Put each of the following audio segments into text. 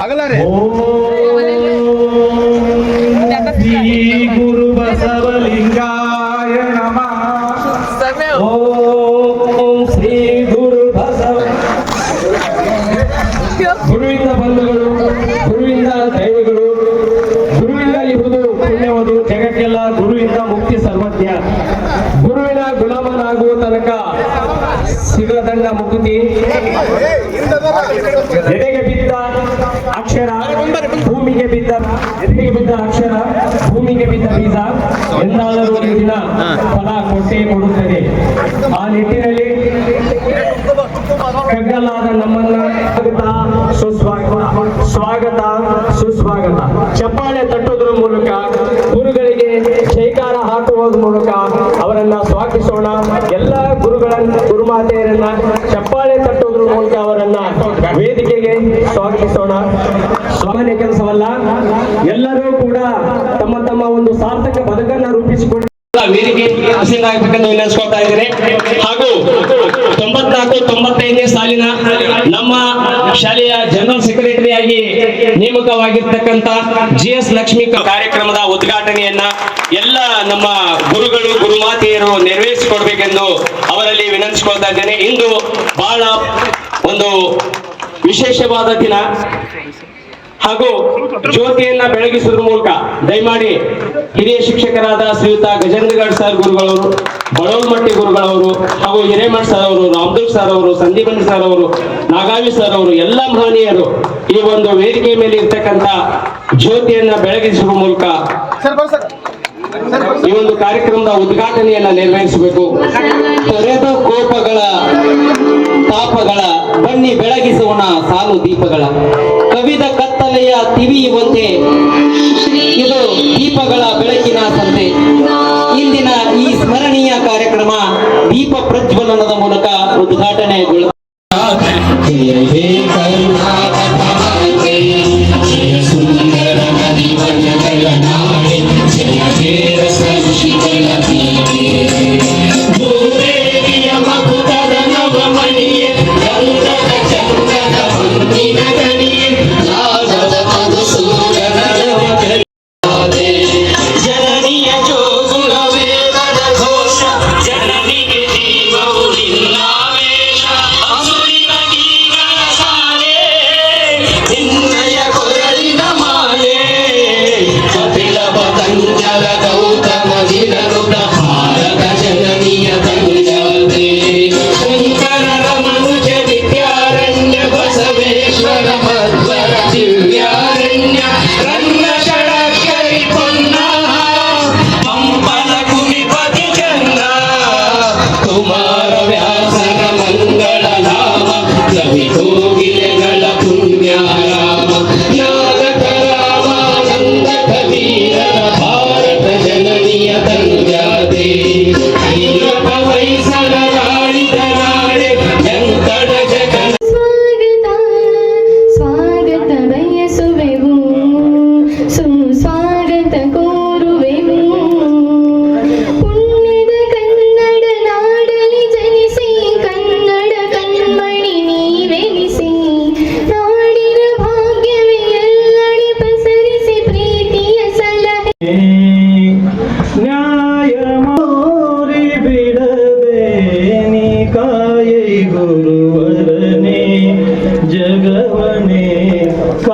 ಆಗಲ್ಲ ರೀ ಶ್ರೀ ಗುರು ಬಸವಲಿಂಗಾಯ ನಮಃ ಓಂ ಶ್ರೀ ಗುರು ಬಸವ ಗುರುವಿಂದ ಬಂಧುಗಳು ಗುರುವಿಂದ ದೈವಗಳು ಗುರುವಿಂದ ಇರುವುದು ಪುಣ್ಯವುದು ಜಗಕ್ಕೆಲ್ಲ ಗುರುವಿಂದ ಮುಕ್ತಿ ಸರ್ವಜ್ಞ ಗುರುವಿನ ಗುಲಾಮನಾಗುವ ತನಕ ಸಿಗದಂಡ ಮುಕ್ತಿ ಎದೆಗೆ ಬಿದ್ದ ಅಕ್ಷರ ಭೂಮಿಗೆ ಬಿದ್ದ ಬಿದ್ದ ಅಕ್ಷರ? ಭೂಮಿಗೆ ಬಿದ್ದ ಬೀಜ. ಒಂದು ದಿನ ಫಲ ಕೊಟ್ಟೇ ಕೊಡುತ್ತದೆ. ಆ ನಿಟ್ಟಿನಲ್ಲಿ ಕಗ್ಗಲಾದ ನಮ್ಮನ್ನ ಸ್ವಾಗತ, ಸುಸ್ವಾಗತ ಸ್ವಾಗತ, ಸುಸ್ವಾಗತ. ಚಪ್ಪಾಳೆ ತಟ್ಟೋದ್ರ ಮೂಲಕ ಗುರುಗಳಿಗೆ ಶೈಕಾರ ಹಾಕುವುದರ ಮೂಲಕ ಗುರುಗಳನ್ನ ಗುರುಮಾತೆಯರನ್ನ ಚಪ್ಪಾಳೆ ತಟ್ಟುವುದರ ಮೂಲಕ ಅವರನ್ನ ವೇದಿಕೆಗೆ ಸ್ವಾಗತಿಸೋಣ. ಸಾಮಾನ್ಯ ಕೆಲಸವಲ್ಲ, ಎಲ್ಲರೂ ಕೂಡ ತಮ್ಮ ತಮ್ಮ ಒಂದು ಸಾರ್ಥಕ ಬದುಕನ್ನ ರೂಪಿಸಿಕೊಂಡು ವೇದಿಕೆ ಹಸಿರಾಗಬೇಕೆಂದು ವಿನಂತಿಸ್ಕೊಳ್ತಾ ಇದ್ದೇನೆ ಹಾಗೂ ತೊಂಬತ್ನಾಲ್ಕು, ತೊಂಬತ್ತೈದನೇ ಸಾಲಿನ ನಮ್ಮ ಶಾಲೆಯ ಜನರಲ್ ಸೆಕ್ರೆಟರಿ ಆಗಿ ನೇಮಕವಾಗಿರ್ತಕ್ಕಂತ ಜಿ ಎಸ್ ಲಕ್ಷ್ಮಿ ಕಾರ್ಯಕ್ರಮದ ಉದ್ಘಾಟನೆಯನ್ನ ಎಲ್ಲ ನಮ್ಮ ಗುರುಗಳು, ಗುರುಮಾತೆಯರು ನೆರವೇರಿಸಿಕೊಡ್ಬೇಕೆಂದು ವಿನಂತಿಸಿಕೊಳ್ತಾ ಇದ್ದೇನೆ ಇಂದು ಬಹಳ ಒಂದು ವಿಶೇಷವಾದ ದಿನ. ಹಾಗೂ ಜ್ಯೋತಿಯನ್ನ ಬೆಳಗಿಸುವುದರ ಮೂಲಕ ದಯಮಾಡಿ ಹಿರಿಯ ಶಿಕ್ಷಕರಾದ ಶ್ರೀಯುತ ಗಜೇಂದ್ರಗಡ್ ಸರ್ ಗುರುಗಳವರು ಬಡೋಲ್ಮಟ್ಟಿ ಗುರುಗಳವರು ಹಾಗೂ ಹಿರೇಮಠ್ ಸರ್ ಅವರು, ರಾಮದುರ್ಗ್ ಸರ್ ಅವರು ಸಂದೀಪನ್ ಸರ್ ಅವರು, ನಾಗಾವಿ ಸರ್ ಅವರು, ಎಲ್ಲ ಮಹನೀಯರು ಈ ಒಂದು ವೇದಿಕೆ ಮೇಲೆ ಇರ್ತಕ್ಕಂಥ ಜ್ಯೋತಿಯನ್ನ ಬೆಳಗಿಸುವ ಮೂಲಕ ಈ ಒಂದು ಕಾರ್ಯಕ್ರಮದ ಉದ್ಘಾಟನೆಯನ್ನ ನೆರವೇರಿಸಬೇಕು ತೊರೆದ ಕೋಪಗಳ ತಾಪಗಳ, ಬನ್ನಿ ಬೆಳಗಿಸೋಣ ಸಾಲು ದೀಪಗಳ. ಕವಿದ ಕತ್ತಲೆಯ ತಿವಿಯುವಂತೆ ಇದು ದೀಪಗಳ ಬೆಳಕಿನ ಸಂತೆ.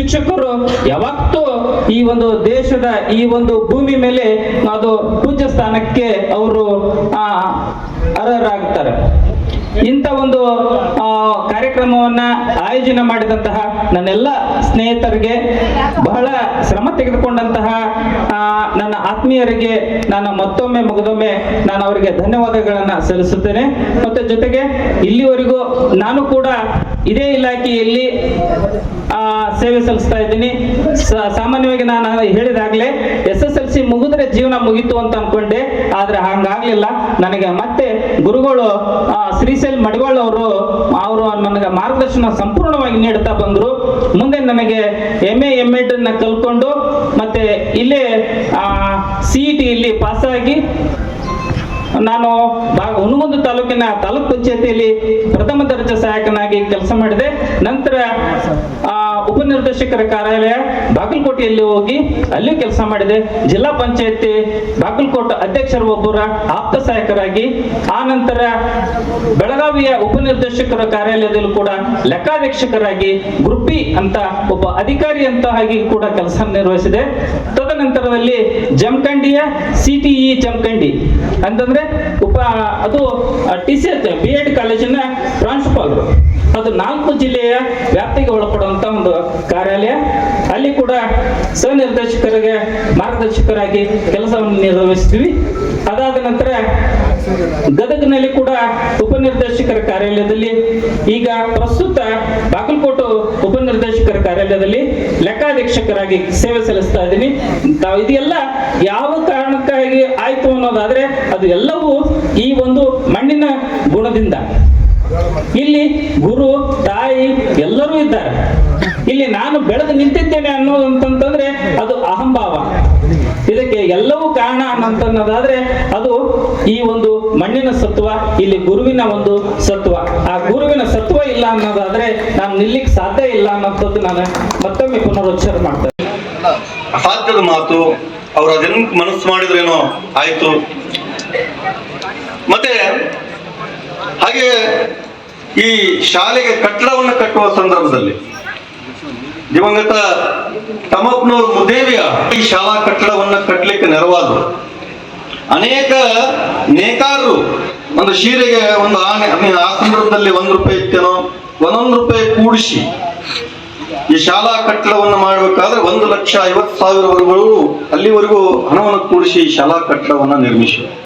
ಶಿಕ್ಷಕರು ಯಾವತ್ತೂ ಈ ಒಂದು ದೇಶದ ಈ ಒಂದು ಭೂಮಿ ಮೇಲೆ ಅದು ಪೂಜ್ಯ ಸ್ಥಾನಕ್ಕೆ ಅವರು ಅರ್ಹರಾಗ್ತಾರೆ ಇಂಥ ಒಂದು ಕಾರ್ಯಕ್ರಮವನ್ನ ಆಯೋಜನೆ ಮಾಡಿದಂತಹ ನನ್ನೆಲ್ಲ ಸ್ನೇಹಿತರಿಗೆ ಬಹಳ ಶ್ರಮ ತೆಗೆದುಕೊಂಡಂತಹ ನನ್ನ ಆತ್ಮೀಯರಿಗೆ ನಾನು ಮತ್ತೊಮ್ಮೆ ಮುಗಿದೊಮ್ಮೆ ನಾನು ಅವರಿಗೆ ಧನ್ಯವಾದಗಳನ್ನ ಸಲ್ಲಿಸುತ್ತೇನೆ. ಮತ್ತೆ ಜೊತೆಗೆ ಇಲ್ಲಿವರೆಗೂ ನಾನು ಕೂಡ ಇದೇ ಇಲಾಖೆಯಲ್ಲಿ ಸೇವೆ ಸಲ್ಲಿಸ್ತಾ ಇದ್ದೀನಿ. ಸಾಮಾನ್ಯವಾಗಿ ನಾನು ಹೇಳಿದಾಗಲೇ ಎಸ್ ಎಸ್ ಎಲ್ ಸಿ ಮುಗಿದ್ರೆ ಜೀವನ ಮುಗೀತು ಅಂತ ಅನ್ಕೊಂಡೆ, ಆದ್ರೆ ಹಂಗಾಗ್ಲಿಲ್ಲ. ನನಗೆ ಮತ್ತೆ ಗುರುಗಳು ಶ್ರೀಶೈಲ್ ಮಡಿವಾಳ್ ಅವರು ಅವರು ನನಗೆ ಮಾರ್ಗದರ್ಶನ ಸಂಪೂರ್ಣವಾಗಿ ನೀಡುತ್ತಾ ಬಂದ್ರು. ಮುಂದೆ ನನಗೆ ಎಂ ಎ ಎಂ ಎಡ್ ಕಲ್ಕೊಂಡು ಮತ್ತೆ ಇಲ್ಲೇ ಸಿ ಇ ಟಿಯಲ್ಲಿ ಪಾಸಾಗಿ ನಾನು ಹುನಗುಂದ ತಾಲೂಕಿನ ತಾಲೂಕ್ ಪಂಚಾಯತಿಯಲ್ಲಿ ಪ್ರಥಮ ದರ್ಜೆ ಸಹಾಯಕನಾಗಿ ಕೆಲಸ ಮಾಡಿದೆ. ನಂತರ ಉಪನಿರ್ದೇಶಕರ ಕಾರ್ಯಾಲಯ ಬಾಗಲಕೋಟೆಯಲ್ಲಿ ಹೋಗಿ ಅಲ್ಲಿ ಕೆಲಸ ಮಾಡಿದೆ. ಜಿಲ್ಲಾ ಪಂಚಾಯತಿ ಬಾಗಲಕೋಟೆ ಅಧ್ಯಕ್ಷರ ಒಬ್ಬರ ಆಪ್ತ ಸಹಾಯಕರಾಗಿ, ಆ ನಂತರ ಬೆಳಗಾವಿಯ ಉಪನಿರ್ದೇಶಕರ ಕಾರ್ಯಾಲಯದಲ್ಲೂ ಕೂಡ ಲೆಕ್ಕಾಧೀಕ್ಷಕರಾಗಿ, ಗ್ರೂಪಿ ಅಂತ ಒಬ್ಬ ಅಧಿಕಾರಿ ಅಂತ ಹಾಗೆ ಕೂಡ ಕೆಲಸ ನಿರ್ವಹಿಸಿದೆ. ತದನಂತರದಲ್ಲಿ ಜಮಖಂಡಿಯ ಸಿಟಿಇ ಜಮಖಂಡಿ. ಅಂತಂದ್ರೆ ಉಪ, ಅದು T C H B Ed ಕಾಲೇಜಿನ ಪ್ರಾಂಶುಪಾಲರು ಅದು ನಾಲ್ಕು ಜಿಲ್ಲೆಯ ವ್ಯಾಪ್ತಿಗೆ ಒಳಪಡುವಂತ ಒಂದು ಕಾರ್ಯಾಲಯ. ಅಲ್ಲಿ ಕೂಡ ಸಹ ನಿರ್ದೇಶಕರಿಗೆ ಮಾರ್ಗದರ್ಶಕರಾಗಿ ಕೆಲಸವನ್ನು ನಿರ್ವಹಿಸ್ತೀವಿ. ಅದಾದ ನಂತರ ಗದಗನಲ್ಲಿ ಕೂಡ ಉಪನಿರ್ದೇಶಕರ ಕಾರ್ಯಾಲಯದಲ್ಲಿ ಈಗ ಪ್ರಸ್ತುತ ಬಾಗಲಕೋಟೆ ಉಪನಿರ್ದೇಶಕರ ಕಾರ್ಯಾಲಯದಲ್ಲಿ ಲೆಕ್ಕಾಧೀಕ್ಷಕರಾಗಿ ಸೇವೆ ಸಲ್ಲಿಸ್ತಾ ಇದ್ದೀನಿ. ಇದೆಲ್ಲ ಯಾವ ಕಾರಣಕ್ಕಾಗಿ ಆಯ್ತು ಅನ್ನೋದಾದ್ರೆ ಅದು ಎಲ್ಲವೂ ಈ ಒಂದು ಮಣ್ಣಿನ ಗುಣದಿಂದ. ಇಲ್ಲಿ ಗುರು, ತಾಯಿ ಎಲ್ಲರೂ ಇದ್ದಾರೆ. ಇಲ್ಲಿ ನಾನು ಬೆಳೆದು ನಿಂತಿದ್ದೇನೆ ಅನ್ನೋದಂತಂದ್ರೆ ಅದು ಅಹಂಭಾವ. ಎಲ್ಲವೂ ಕಾರಣ ಅನ್ನೋದಾದ್ರೆ ಅದು ಈ ಒಂದು ಮಣ್ಣಿನ ಸತ್ವ, ಇಲ್ಲಿ ಗುರುವಿನ ಒಂದು ಸತ್ವ. ಆ ಗುರುವಿನ ಸತ್ವ ಇಲ್ಲ ಅನ್ನೋದಾದ್ರೆ ನಾನು ನಿಲ್ಲಿಕ್ ಸಾಧ್ಯ ಇಲ್ಲ ಅನ್ನೋದು ನಾನು ಮತ್ತೊಮ್ಮೆ ಪುನರುಚ್ಚಾರ ಮಾಡ್ತೇನೆ. ಅಸಾಧ್ಯದ ಮಾತು, ಅವ್ರು ಅದನ್ನ ಮನಸ್ಸು ಮಾಡಿದ್ರೇನೋ ಆಯ್ತು. ಮತ್ತೆ, ಹಾಗೆ ಈ ಶಾಲೆಗೆ ಕಟ್ಟಡವನ್ನು ಕಟ್ಟುವ ಸಂದರ್ಭದಲ್ಲಿ ದಿವಂಗತ ತಮಪ್ನೂರ್ ಮುದೇವಿಯ ಈ ಶಾಲಾ ಕಟ್ಟಡವನ್ನು ಕಟ್ಟಲಿಕ್ಕೆ ನೆರವಾದರು. ಅನೇಕ ನೇಕಾರರು ಒಂದು ಸೀರೆಗೆ ಒಂದು ಆನೆ ಆ ಸಂದರ್ಭದಲ್ಲಿ ಒಂದು ರೂಪಾಯಿ ಇತ್ತೇನೋ, ಒಂದೊಂದು ರೂಪಾಯಿ ಕೂಡಿಸಿ ಈ ಶಾಲಾ ಕಟ್ಟಡವನ್ನು ಮಾಡಬೇಕಾದ್ರೆ ಒಂದು ಲಕ್ಷ ಐವತ್ತು ಸಾವಿರವರೆಗೂ ಅಲ್ಲಿವರೆಗೂ ಹಣವನ್ನು ಕೂಡಿಸಿ ಶಾಲಾ ಕಟ್ಟಡವನ್ನು ನಿರ್ಮಿಸಿ.